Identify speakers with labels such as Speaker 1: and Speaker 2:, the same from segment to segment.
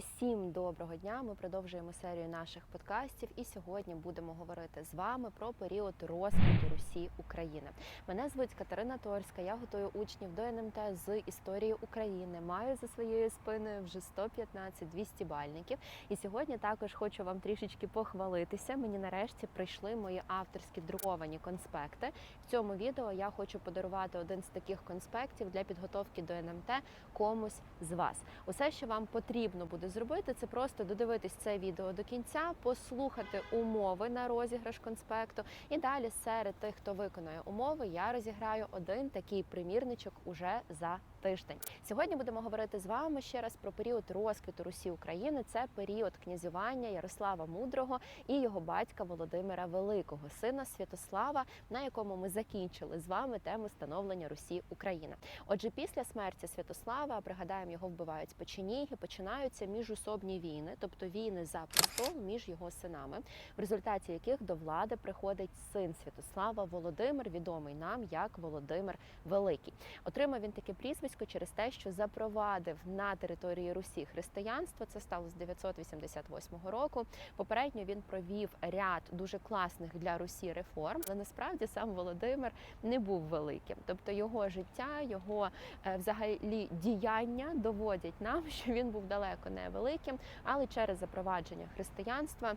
Speaker 1: はい。Всім доброго дня! Ми продовжуємо серію наших подкастів, і сьогодні будемо говорити з вами про період розквіту Русі України. Мене звуть Катерина Торська. Я готую учнів до НМТ з історії України. Маю за своєю спиною вже 115-200 бальників. І сьогодні також хочу вам трішечки похвалитися. Мені нарешті прийшли мої авторські друковані конспекти. В цьому відео я хочу подарувати один з таких конспектів для підготовки до НМТ комусь з вас. Усе, що вам потрібно буде зробити, це просто додивитись це відео до кінця, послухати умови на розіграш конспекту. І далі серед тих, хто виконує умови, я розіграю один такий примірничок уже за тиждень. Сьогодні будемо говорити з вами ще раз про період розквіту Русі України. Це період князювання Ярослава Мудрого і його батька Володимира Великого, сина Святослава, на якому ми закінчили з вами тему становлення Русі України. Отже, після смерті Святослава, пригадаємо, його вбивають печеніги, починаються міжусобні війни, тобто війни за престол між його синами, в результаті яких до влади приходить син Святослава Володимир, відомий нам як Володимир Великий. Отримав він таке прізвисько через те, що запровадив на території Русі християнство. Це сталося з 988 року. Попередньо він провів ряд дуже класних для Русі реформ, але насправді сам Володимир не був великим. Тобто його життя, його е, взагалі діяння доводять нам, що він був далеко не великим, але через запровадження християнства.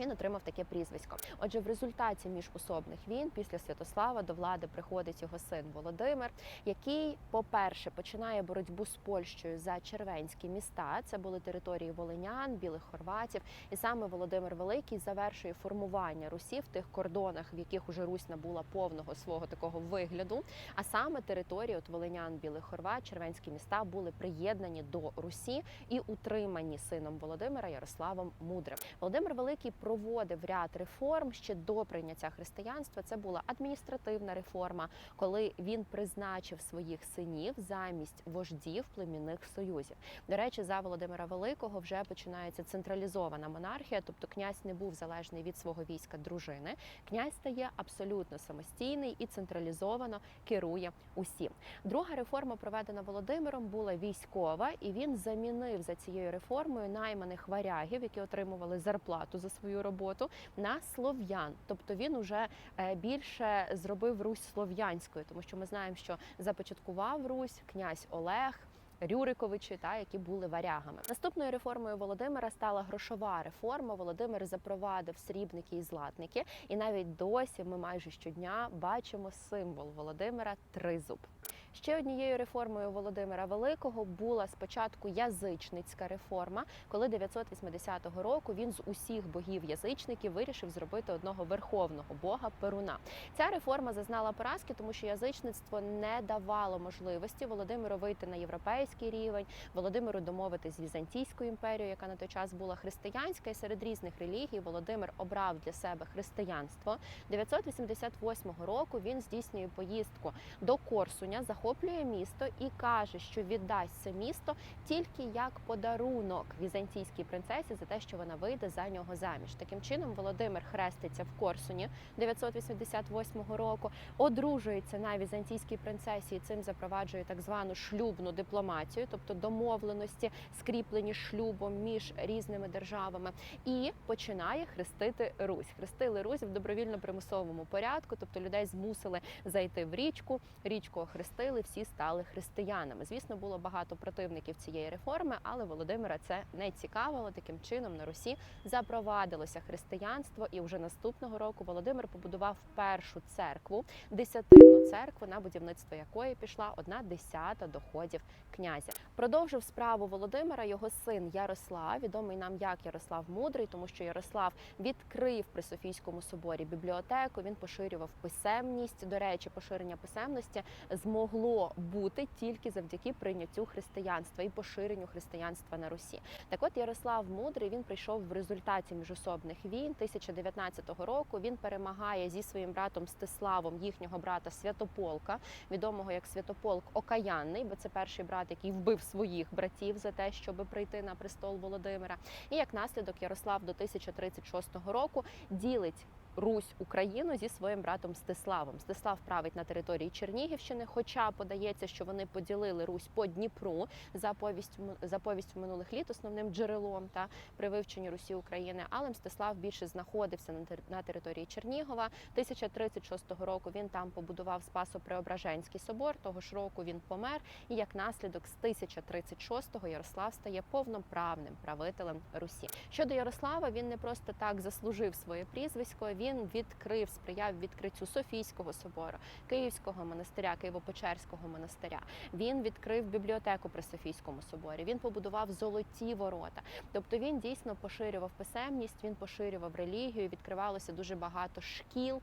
Speaker 1: Він отримав таке прізвисько. Отже, в результаті міжусобних війн після Святослава до влади приходить його син Володимир, який, по-перше, починає боротьбу з Польщею за червенські міста. Це були території волинян, білих хорватів. І саме Володимир Великий завершує формування Русі в тих кордонах, в яких уже Русь набула повного свого такого вигляду. А саме території от волинян, білих хорват, червенські міста були приєднані до Русі і утримані сином Володимира Ярославом Мудрим. Володимир Великий проводив ряд реформ ще до прийняття християнства. Це була адміністративна реформа, коли він призначив своїх синів замість вождів племінних союзів. До речі, за Володимира Великого вже починається централізована монархія, тобто князь не був залежний від свого війська дружини. Князь стає абсолютно самостійний і централізовано керує усім. Друга реформа, проведена Володимиром, була військова, і він замінив за цією реформою найманих варягів, які отримували зарплату за свою роботу, на слов'ян. Тобто він уже е, більше зробив Русь слов'янською, тому що ми знаємо, що започаткував Русь князь Олег. Рюриковичі, та які були варягами. Наступною реформою Володимира стала грошова реформа. Володимир запровадив срібники і златники, і навіть досі ми майже щодня бачимо символ Володимира тризуб. Ще однією реформою Володимира Великого була спочатку язичницька реформа, коли 980 року він з усіх богів-язичників вирішив зробити одного верховного бога Перуна. Ця реформа зазнала поразки, тому що язичництво не давало можливості Володимиру вийти на європейський рівень, Володимиру домовитись з Візантійською імперією, яка на той час була християнська, і серед різних релігій Володимир обрав для себе християнство. 988 року він здійснює поїздку до Корсуня, захоплює місто і каже, що віддасть це місто тільки як подарунок візантійській принцесі за те, що вона вийде за нього заміж. Таким чином, Володимир хреститься в Корсуні 988 року, одружується на візантійській принцесі і цим запроваджує так звану шлюбну дипломатію, тобто домовленості, скріплені шлюбом між різними державами, і починає хрестити Русь. Хрестили Русь в добровільно-примусовому порядку, тобто людей змусили зайти в річку, річку охрестили, всі стали християнами. Звісно, було багато противників цієї реформи, але Володимира це не цікавило. Таким чином на Русі запровадилося християнство, і вже наступного року Володимир побудував першу церкву, десятинну церкву, на будівництво якої пішла одна десята доходів князя. Продовжив справу Володимира його син Ярослав, відомий нам як Ярослав Мудрий, тому що Ярослав відкрив при Софійському соборі бібліотеку. Він поширював писемність. До речі, поширення писемності змогло бути тільки завдяки прийняттю християнства і поширенню християнства на Русі. Так, от Ярослав Мудрий він прийшов в результаті міжособних війн 1019 року. Він перемагає зі своїм братом Стиславом їхнього брата Святополка, відомого як Святополк Окаянний, бо це перший брат, який вбив своїх братів за те, щоб прийти на престол Володимира. І як наслідок Ярослав до 1036 року ділить Русь Україну зі своїм братом Стиславом. Стислав править на території Чернігівщини, хоча подається, що вони поділили Русь по Дніпру за повістю за повістю минулих літ, основним джерелом та при вивченні Русі України. Але Мстислав більше знаходився на тер- на території Чернігова. 1036 року він там побудував Спасо-Преображенський собор. Того ж року він помер, і як наслідок з 1036-го Ярослав стає повноправним правителем Русі. Щодо Ярослава, він не просто так заслужив своє прізвисько. Він відкрив, сприяв відкриттю Софійського собору, Київського монастиря, Києво-Печерського монастиря. Він відкрив бібліотеку при Софійському соборі. Він побудував золоті ворота. Тобто він дійсно поширював писемність, він поширював релігію. Відкривалося дуже багато шкіл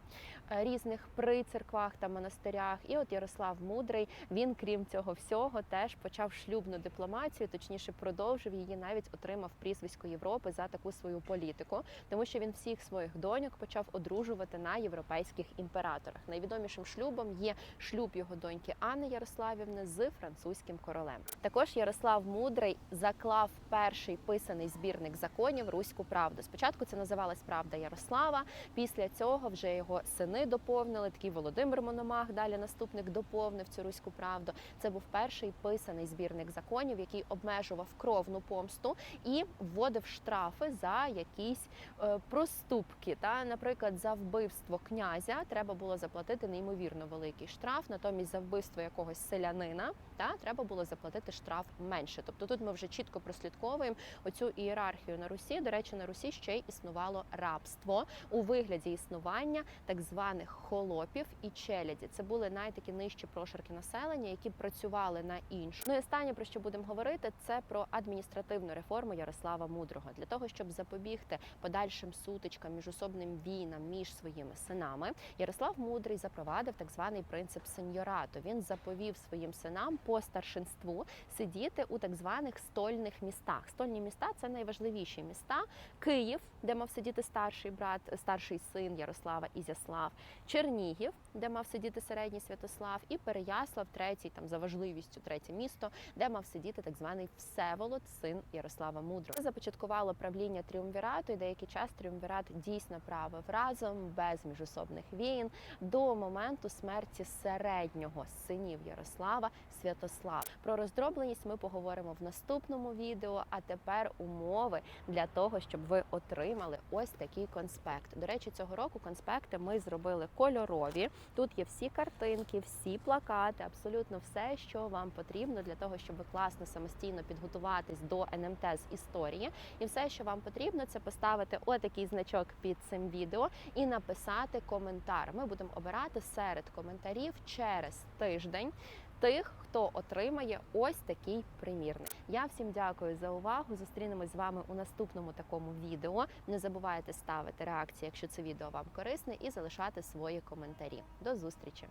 Speaker 1: різних при церквах та монастирях. І от Ярослав Мудрий він, крім цього всього, теж почав шлюбну дипломатію, точніше продовжив її, навіть отримав прізвисько Європи за таку свою політику, тому що він всіх своїх доньок почав одружувати на європейських імператорах. Найвідомішим шлюбом є шлюб його доньки Анни Ярославівни з французьким королем. Також Ярослав Мудрий заклав перший писаний збірник законів Руську правду. Спочатку це називалась Правда Ярослава. Після цього вже його сини доповнили. Такий Володимир Мономах, далі наступник доповнив цю руську правду. Це був перший писаний збірник законів, який обмежував кровну помсту і вводив штрафи за якісь е, проступки. Та, наприклад, за вбивство князя треба було заплатити неймовірно великий штраф. Натомість за вбивство якогось селянина та треба було заплатити штраф менше. Тобто тут ми вже чітко прослідковуємо оцю ієрархію на Русі. До речі, на Русі ще й існувало рабство у вигляді існування так званих холопів і челяді. Це були найтакі нижчі прошарки населення, які працювали на іншу. Ну і останнє про що будемо говорити, це про адміністративну реформу Ярослава Мудрого для того, щоб запобігти подальшим сутичкам, міжособним війнам між своїми синами. Ярослав Мудрий запровадив так званий принцип сеньорату. Він заповів своїм синам по старшинству сидіти у так званих стольних містах. Стольні міста це найважливіші міста. Київ, де мав сидіти старший брат, старший син Ярослава Ізяслав, Чернігів, де мав сидіти середній Святослав, і Переяслав, третій там за важливістю третє місто, де мав сидіти так званий Всеволод, син Ярослава Мудрого. Започаткувало правління тріумвірату, і деякий час тріумвірат дійсно правив разом без міжособних війн до моменту смерті середнього синів Ярослава Святослава. Про роздробленість ми поговоримо в наступному відео. А тепер умови для того, щоб ви отримали ось такий конспект. До речі, цього року конспекти ми зробили кольорові. Тут є всі картинки, всі плакати, абсолютно все, що вам потрібно для того, щоб класно самостійно підготуватись до НМТ з історії. І все, що вам потрібно, це поставити отакий значок під цим відео і написати коментар. Ми будемо обирати серед коментарів через тиждень. Тих, хто отримає ось такий примірник. Я всім дякую за увагу. Зустрінемось з вами у наступному такому відео. Не забувайте ставити реакції, якщо це відео вам корисне, і залишати свої коментарі. До зустрічі!